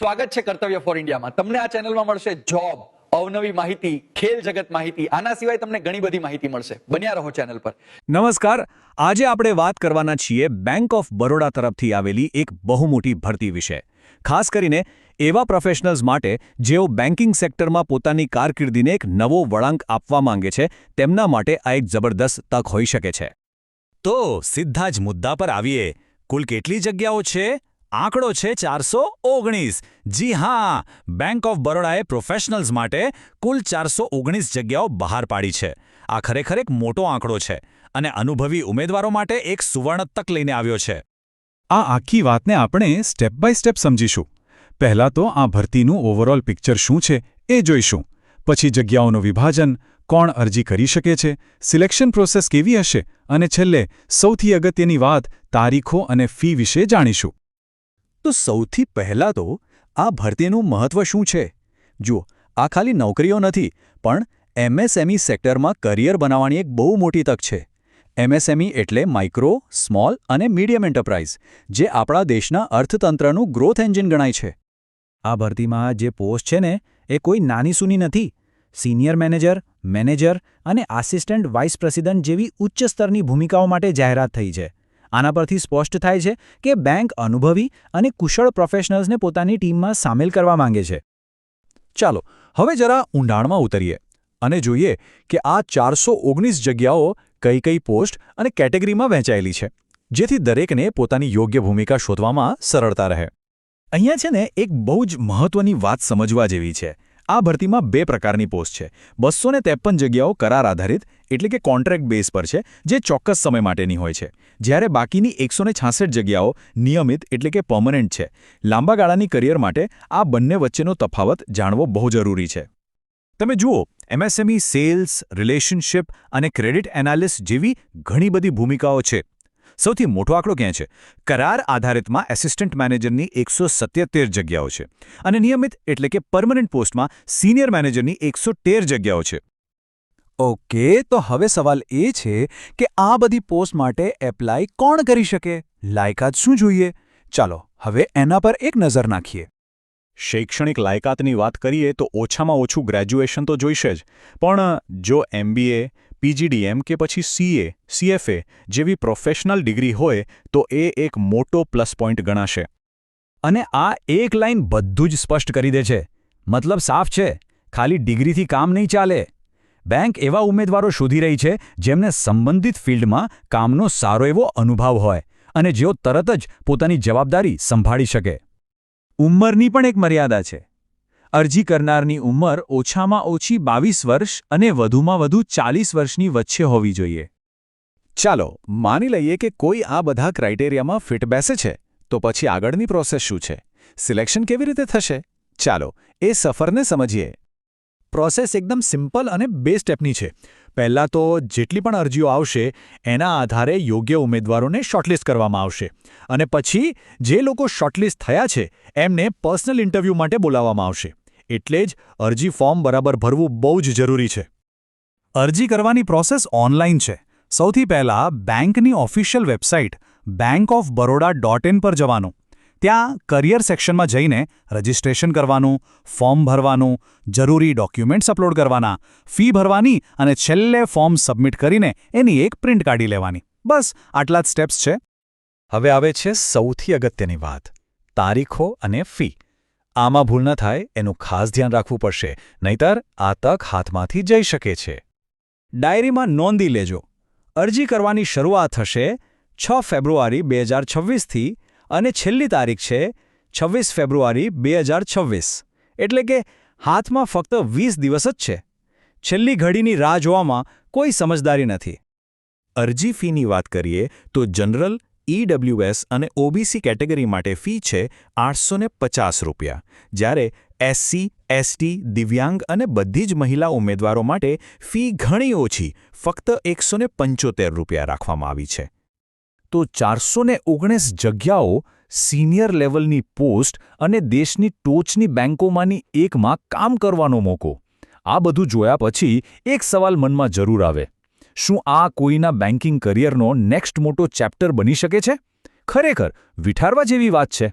સ્વાગત છે કર્તવ્ય ફોર ઇન્ડિયામાં તમને આ ચેનલમાં મળશે જોબ અવનવી માહિતી, ખેલ જગત માહિતી. આના સિવાય તમને ઘણી બધી માહિતી મળશે. બન્યા રહો ચેનલ પર. નમસ્કાર. આજે આપણે વાત કરવાના છીએ બેંક ઓફ બરોડા તરફથી આવેલી એક બહુ મોટી ભરતી વિશે. ખાસ કરીને એવા પ્રોફેશનલ્સ માટે જેઓ બેન્કિંગ સેક્ટરમાં પોતાની કારકિર્દીને એક નવો વળાંક આપવા માંગે છે, તેમના માટે આ એક જબરદસ્ત તક હોઈ શકે છે. તો સીધા જ મુદ્દા પર આવીએ. કુલ કેટલી જગ્યાઓ છે? આંકડો છે ચારસો ઓગણીસ. જી હા બેંક ઓફ બરોડાએ પ્રોફેશનલ્સ માટે કુલ ચારસો ઓગણીસ જગ્યાઓ બહાર પાડી છે. આ ખરેખર એક મોટો આંકડો છે અને અનુભવી ઉમેદવારો માટે એક સુવર્ણ તક લઈને આવ્યો છે. આ આખી વાતને આપણે સ્ટેપ બાય સ્ટેપ સમજીશું. પહેલાં તો આ ભરતીનું ઓવરઓલ પિક્ચર શું છે એ જોઈશું. પછી જગ્યાઓનું વિભાજન, કોણ અરજી કરી શકે છે સિલેક્શન પ્રોસેસ કેવી હશે અને છેલ્લે સૌથી અગત્યની વાત તારીખો અને ફી વિશે જાણીશું. તો સૌથી પહેલાં તો આ ભરતીનું મહત્વ શું છે? જુઓ, આ ખાલી નોકરીઓ નથી, પણ એમએસએમઈ સેક્ટરમાં કરિયર બનાવવાની એક બહુ મોટી તક છે. એમએસએમઈ એટલે માઇક્રો, સ્મોલ અને મીડિયમ એન્ટરપ્રાઇઝ, જે આપણા દેશના અર્થતંત્રનું ગ્રોથ એન્જિન ગણાય છે. આ ભરતીમાં જે પોસ્ટ છે ને, એ કોઈ નાની સૂની નથી. સિનિયર મેનેજર મેનેજર અને આસિસ્ટન્ટ વાઇસ પ્રેસિડેન્ટ જેવી ઉચ્ચ સ્તરની ભૂમિકાઓ માટે જાહેરાત થઈ છે. આના પરથી સ્પષ્ટ થાય છે કે બેંક અનુભવી અને કુશળ પ્રોફેશનલ્સને પોતાની ટીમમાં સામેલ કરવા માંગે છે. ચાલો, હવે જરા ઊંડાણમાં ઉતરીએ અને જોઈએ કે આ ચારસો જગ્યાઓ કઈ કઈ પોસ્ટ અને કેટેગરીમાં વહેંચાયેલી છે, જેથી દરેકને પોતાની યોગ્ય ભૂમિકા શોધવામાં સરળતા રહે. અહીંયા છે ને એક બહુ જ મહત્વની વાત સમજવા જેવી છે. આ ભરતીમાં બે પ્રકારની પોસ્ટ છે. બસો જગ્યાઓ કરાર આધારિત એટલે કે કોન્ટ્રાક્ટ બેઝ પર છે, જે ચોક્કસ સમય માટેની હોય છે. જ્યારે બાકીની એકસો જગ્યાઓ નિયમિત એટલે કે પર્મનન્ટ છે, લાંબા ગાળાની કરિયર માટે આ બંને વચ્ચેનો તફાવત જાણવો બહુ જરૂરી છે. તમે જુઓ એમએસએમઈ સેલ્સ રિલેશનશિપ અને ક્રેડિટ એનાલિસ્ટ જેવી ઘણી બધી ભૂમિકાઓ છે. સૌથી મોટો આંકડો ક્યાં છે? કરાર આધારિતમાં એસિસ્ટન્ટ મેનેજરની એકસો જગ્યાઓ છે અને નિયમિત એટલે કે પરમનન્ટ પોસ્ટમાં સિનિયર મેનેજરની એકસો જગ્યાઓ છે. ઓકે, તો હવે સવાલ એ છે કે આ બધી પોસ્ટ માટે એપ્લાય કોણ કરી શકે? લાયકાત શું જોઈએ? ચાલો, હવે એના પર એક નજર નાખીએ. શૈક્ષણિક લાયકાતની વાત કરીએ તો ઓછામાં ઓછું ગ્રેજ્યુએશન તો જોઈશે જ, પણ જો એમબીએ, પીજીડીએમ કે પછી સીએ, સીએફએ જેવી પ્રોફેશનલ ડિગ્રી હોય, તો એ એક મોટો પ્લસ પોઈન્ટ ગણાશે. અને આ એક લાઈન બધું જ સ્પષ્ટ કરી દે છે. મતલબ સાફ છે, ખાલી ડિગ્રીથી કામ નહીં ચાલે. બેંક એવા ઉમેદવારો શોધી રહી છે જેમને સંબંધિત ફિલ્ડમાં કામનો સારો એવો અનુભવ હોય અને જેઓ તરત જ પોતાની જવાબદારી સંભાળી શકે. ઉંમરની પણ એક મર્યાદા છે. અરજી કરનારની ઉંમર ઓછામાં ઓછી બાવીસ વર્ષ અને વધુમાં વધુ ચાલીસ વર્ષની વચ્ચે હોવી જોઈએ. ચાલો, માની લઈએ કે કોઈ આ બધા ક્રાઇટેરિયામાં ફિટ બેસે છે, તો પછી આગળની પ્રોસેસ શું છે? સિલેક્શન કેવી રીતે થશે? ચાલો, એ સફરને સમજીએ. પ્રોસેસ એકદમ સિમ્પલ અને બે સ્ટેપની છે. પહેલાં તો જેટલી પણ અરજીઓ આવશે, એના આધારે યોગ્ય ઉમેદવારોને શોર્ટલિસ્ટ કરવામાં આવશે. અને પછી, જે લોકો શોર્ટલિસ્ટ થયા છે, એમને પર્સનલ ઇન્ટરવ્યૂ માટે બોલાવવામાં આવશે. એટલે જ અરજી ફોર્મ બરાબર ભરવું બહુ જ જરૂરી છે. અરજી કરવાની પ્રોસેસ ઓનલાઈન છે. સૌથી પહેલાં બેંકની official website bank of Baroda dot in પર જવાનું. ત્યાં કરિયર સેક્શનમાં જઈને રજિસ્ટ્રેશન કરવાનું, ફોર્મ ભરવાનું, જરૂરી ડોક્યુમેન્ટ્સ અપલોડ કરવાના, ફી ભરવાની અને છેલ્લે ફોર્મ સબમિટ કરીને એની એક પ્રિન્ટ કાઢી લેવાની. બસ, આટલા જ સ્ટેપ્સ છે. હવે આવે છે સૌથી અગત્યની વાત. તારીખો અને ફી. આમાં ભૂલ ન થાય, એનું ખાસ ધ્યાન રાખવું પડશે, નહીતર આ તક હાથમાંથી જઈ શકે છે. ડાયરીમાં નોંધી લેજો. અરજી કરવાની શરૂઆત થશે છ ફેબ્રુઆરી બે હજાર છવ્વીસથી અને છેલ્લી તારીખ છે છવ્વીસ ફેબ્રુઆરી બે હજાર છવ્વીસ. એટલે કે હાથમાં ફક્ત વીસ દિવસ જ છે. છેલ્લી ઘડીની રાહ જોવામાં કોઈ સમજદારી નથી. અરજી ફીની વાત કરીએ તો જનરલ ઈડબ્લ્યુએસ અને ઓબીસી કેટેગરી માટે ફી છે આઠસો પચાસ રૂપિયા. જ્યારે એસસી એસટી દિવ્યાંગ અને બધી જ મહિલા ઉમેદવારો માટે ફી ઘણી ઓછી, ફક્ત એકસો રૂપિયા રાખવામાં આવી છે. તો ચારસો ઓગણીસ જગ્યાઓ સિનિયર લેવલની પોસ્ટ અને દેશની ટોચની બેંકોમાંની એકમાં કામ કરવાનો મોકો. આ બધું જોયા પછી એક સવાલ મનમાં જરૂર આવે. શું આ કોઈના બેન્કિંગ કરિયરનો નેક્સ્ટ મોટો ચેપ્ટર બની શકે છે? ખરેખર વિઠારવા જેવી વાત છે.